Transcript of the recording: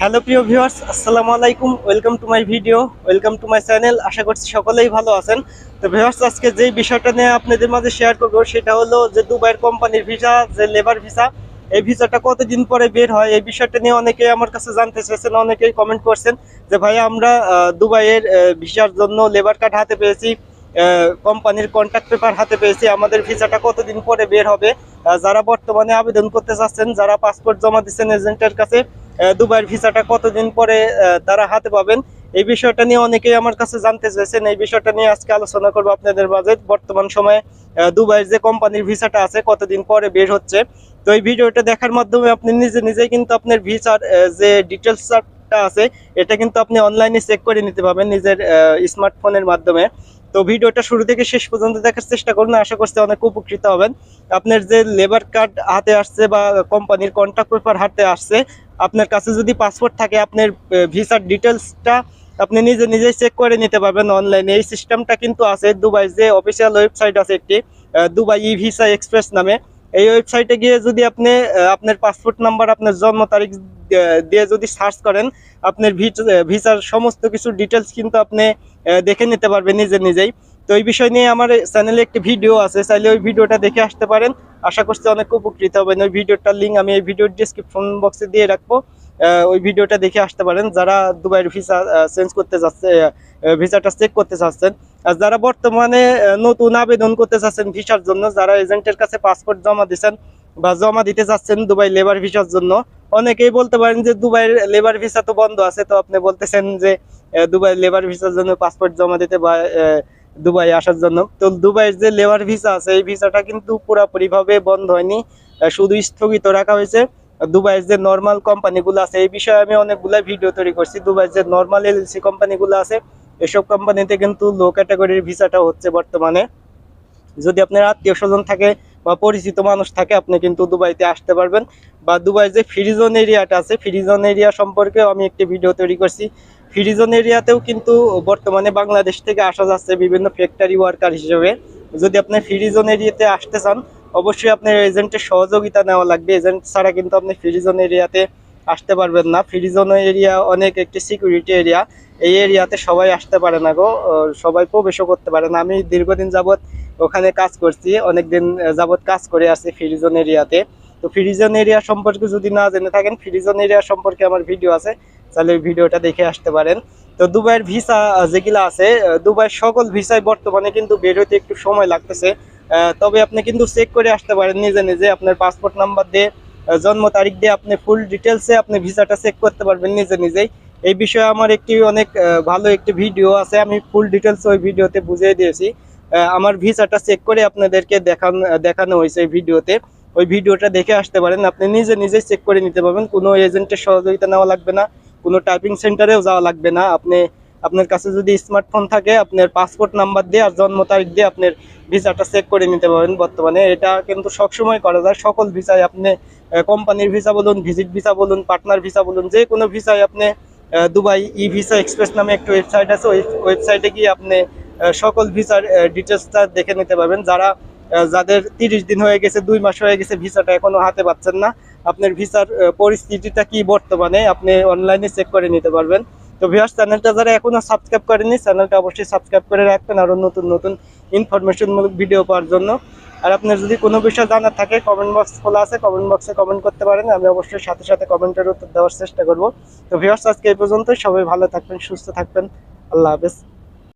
Hello প্রিয় viewers, আসসালামু আলাইকুম, welcome to my video, welcome to my channel, আশা করছি সকলেই ভালো আছেন। তো ভিউয়ার্স, আজকে যেই বিষয়টা নিয়ে আপনাদের মাঝে শেয়ার করব, সেটা হলো যে দুবাইয়ের কোম্পানির ভিসা যে লেবার ভিসা এই ভিসাটা কতদিন পরে বের হয়, এই বিষয়টা নিয়ে অনেকেই আমার কাছে জানতে চেয়েছেন, অনেকেই কমেন্ট করছেন যে, ভাই, আমরা দুবাইয়ের ভিসার জন্য লেবার কার্ড হাতে পেয়েছি কোম্পানির কন্ট্যাক্ট পেপার হাতে পেয়েছি, আমাদের ভিসাটা কতদিন পরে বের হবে? যারা বর্তমানে আবেদন করতে চাচ্ছেন, যারা পাসপোর্ট জমা দিচ্ছেন এজেন্টের কাছে দুবাইয়ের ভিসাটা কতদিন পরে তারা হাতে পাবেন? এই বিষয়টা নিয়ে অনেকেই আমার কাছে জানতে চাইছেন। এই বিষয়টা নিয়ে আজকে আলোচনা করব আপনাদের মাঝে। বর্তমান সময়ে দুবাইয়ের যে কোম্পানির ভিসাটা আছে, কতদিন পরে বের হচ্ছে। তো এই ভিডিওটা দেখার মাধ্যমে আপনি নিজে নিজেই কিন্তু আপনার ভিসার যে ডিটেলসটা আছে, এটা কিন্তু আপনি অনলাইনে চেক করে নিতে পারবেন নিজের স্মার্টফোনের মাধ্যমে। তো ভিডিওটা শুরু থেকে শেষ পর্যন্ত দেখার চেষ্টা করুন। আশা করছি অনেক উপকৃত হবেন। আপনার যে লেবার কার্ড হাতে আসছে বা কোম্পানির কন্ট্যাক্ট পেপার হাতে আসছে আপনার কাছে যদি পাসপোর্ট থাকে, আপনার ভিসার ডিটেলসটা আপনি নিজে নিজেই চেক করে নিতে পারবেন অনলাইনে এই সিস্টেমটা কিন্তু আছে দুবাই, যে অফিসিয়াল ওয়েবসাইট আছে একটি দুবাই ই ভিসা এক্সপ্রেস নামে। এই ওয়েবসাইটে গিয়ে যদি আপনি আপনার পাসপোর্ট নাম্বার আপনার জন্ম তারিখ দিয়ে যদি সার্চ করেন, আপনার ভিসার সমস্ত কিছু ডিটেলস কিন্তু আপনি দেখে নিতে পারবেন নিজে নিজেই। তো এই বিষয় নিয়ে আমার চ্যানেলে একটি ভিডিও আছে, চাইলে ওই ভিডিওটা দেখে আসতে পারেন। আশা করছি অনেক উপকৃত হবেন। ওই ভিডিওটার লিঙ্ক আমি এই ভিডিওর ডিসক্রিপশন বক্সে দিয়ে রাখব। ওই ভিডিওটা দেখে আসতে পারেন। যারা দুবাইয়ের ভিসা চেঞ্জ করতে যাচ্ছে ভিসাটা চেক করতে চাচ্ছেন, আর যারা বর্তমানে নতুন আবেদন করতে চাচ্ছেন ভিসার জন্য, যারা এজেন্টের কাছে পাসপোর্ট জমা দিচ্ছেন বা জমা দিতে চাচ্ছেন দুবাই লেবার ভিসার জন্য, অনেকেই বলতে পারেন যে দুবাইয়ের লেবার ভিসা তো বন্ধ আছে। তো আপনি বলতেছেন যে দুবাই লেবার ভিসার জন্য পাসপোর্ট জমা দিতে বা দুবাই আসার জন্য। তো দুবাইয়ের যে লেবার ভিসা আছে, এই ভিসাটা কিন্তু পুরোপুরি ভাবে বন্ধ হয়নি শুধু স্থগিত রাখা হয়েছে। দুবাইয়ের যে নর্মাল কোম্পানিগুলো আছে, এই বিষয়ে আমি অনেকগুলো ভিডিও তৈরি করছি। দুবাইয়ের যে নর্মাল এলসি কোম্পানিগুলো আছে, এসব কোম্পানিতে কিন্তু লো ক্যাটাগরির ভিসাটা হচ্ছে বর্তমানে। যদি আপনার আত্মীয় স্বজন থাকে বা পরিচিত মানুষ থাকে, আপনি কিন্তু দুবাইতে আসতে পারবেন। বা দুবাই যে ফ্রিজন এরিয়াটা আছে ফ্রিজন এরিয়া সম্পর্কেও আমি একটি ভিডিও তৈরি করছি। ফ্রিজন এরিয়াতেও কিন্তু বর্তমানে বাংলাদেশ থেকে আসা যাচ্ছে বিভিন্ন ফ্যাক্টরি ওয়ার্কার হিসেবে। যদি আপনি ফ্রিজন এরিয়াতে আসতে চান, অবশ্যই আপনার এজেন্টের সহযোগিতা নেওয়া লাগবে। এজেন্ট ছাড়া কিন্তু আপনি ফ্রিজন এরিয়াতে আসতে পারবেন না। ফ্রিজন এরিয়া অনেক একটি সিকিউরিটি এরিয়া। এই এরিয়াতে সবাই আসতে পারে না গো। সবাই প্রবেশও করতে পারে না। আমি দীর্ঘদিন যাবত ওখানে কাজ করছি। অনেকদিন যাবত কাজ করে আছি ফ্রিজন এরিয়াতে। তো ফ্রিজন এরিয়া সম্পর্কে যদি না জেনে থাকেন ফ্রিজন এরিয়া সম্পর্কে আমার ভিডিও আছে, তাহলে ওই ভিডিওটা দেখে আসতে পারেন। তো দুবাইয়ের ভিসা যেগুলো আছে দুবাইয়ের সকল ভিসায় বর্তমানে কিন্তু বের হতে একটু সময় লাগতেছে। তবে আপনি কিন্তু চেক করে আসতে পারেন নিজে নিজে, আপনার পাসপোর্ট নাম্বার দিয়ে জন্ম তারিখ দিয়ে আপনি ফুল ডিটেলসে আপনি ভিসাটা চেক করতে পারবেন নিজে নিজেই। এই বিষয়ে আমার একটি অনেক ভালো একটি ভিডিও আছে, আমি ফুল ডিটেলস ওই ভিডিওতে বুঝিয়ে দিয়েছি। আমার ভিসাটা চেক করে আপনাদেরকে দেখান, দেখানো হয়েছে এই ভিডিওতে ওই ভিডিওটা দেখে আসতে পারেন। আপনি নিজে নিজে চেক করে নিতে পারবেন। কোনো এজেন্টের সহযোগিতা নেওয়া লাগবে না। কোনো টাইপিং সেন্টারেও যাওয়া লাগবে না। আপনি, আপনার কাছে যদি স্মার্টফোন থাকে আপনার পাসপোর্ট নাম্বার দিয়ে আর জন্ম তারিখ দিয়ে আপনার ভিসাটা চেক করে নিতে পারবেন বর্তমানে। এটা কিন্তু সবসময় করা যায়। সকল ভিসায় আপনি কোম্পানির ভিসা বলুন ভিজিট ভিসা বলুন পার্টনার ভিসা বলুন, যে কোনো ভিসায় আপনি দুবাই ই ভিসা এক্সপ্রেস নামে একটা ওয়েবসাইট আছে। ওই ওয়েবসাইটে গিয়ে আপনি সকল ভিসার ডিটেলসটা দেখে নিতে পারবেন। যারা যাদের তিরিশ দিন হয়ে গেছে, দুই মাস হয়ে গেছে, ভিসাটা এখনও হাতে পাচ্ছেন না। আপনার ভিসার পরিস্থিতিটা কি বর্তমানে? আপনি অনলাইনে চেক করে নিতে পারবেন। তো ভিউয়ার্স চ্যানেলটা যারা এখনও সাবস্ক্রাইব করেনি চ্যানেলটা অবশ্যই সাবস্ক্রাইব করে রাখবেন আরও নতুন নতুন ইনফরমেশনমূলক ভিডিও পাওয়ার জন্য। আর আপনার যদি কোনো বিষয় জানার থাকে কমেন্ট বক্স খোলা আছে কমেন্ট বক্সে কমেন্ট করতে পারেন। আমি অবশ্যই সাথে সাথে কমেন্টের উত্তর দেওয়ার চেষ্টা করব। তো ভিউয়ার্স আজকে এই পর্যন্ত সবাই ভালো থাকবেন, সুস্থ থাকবেন। আল্লাহ হাফেজ।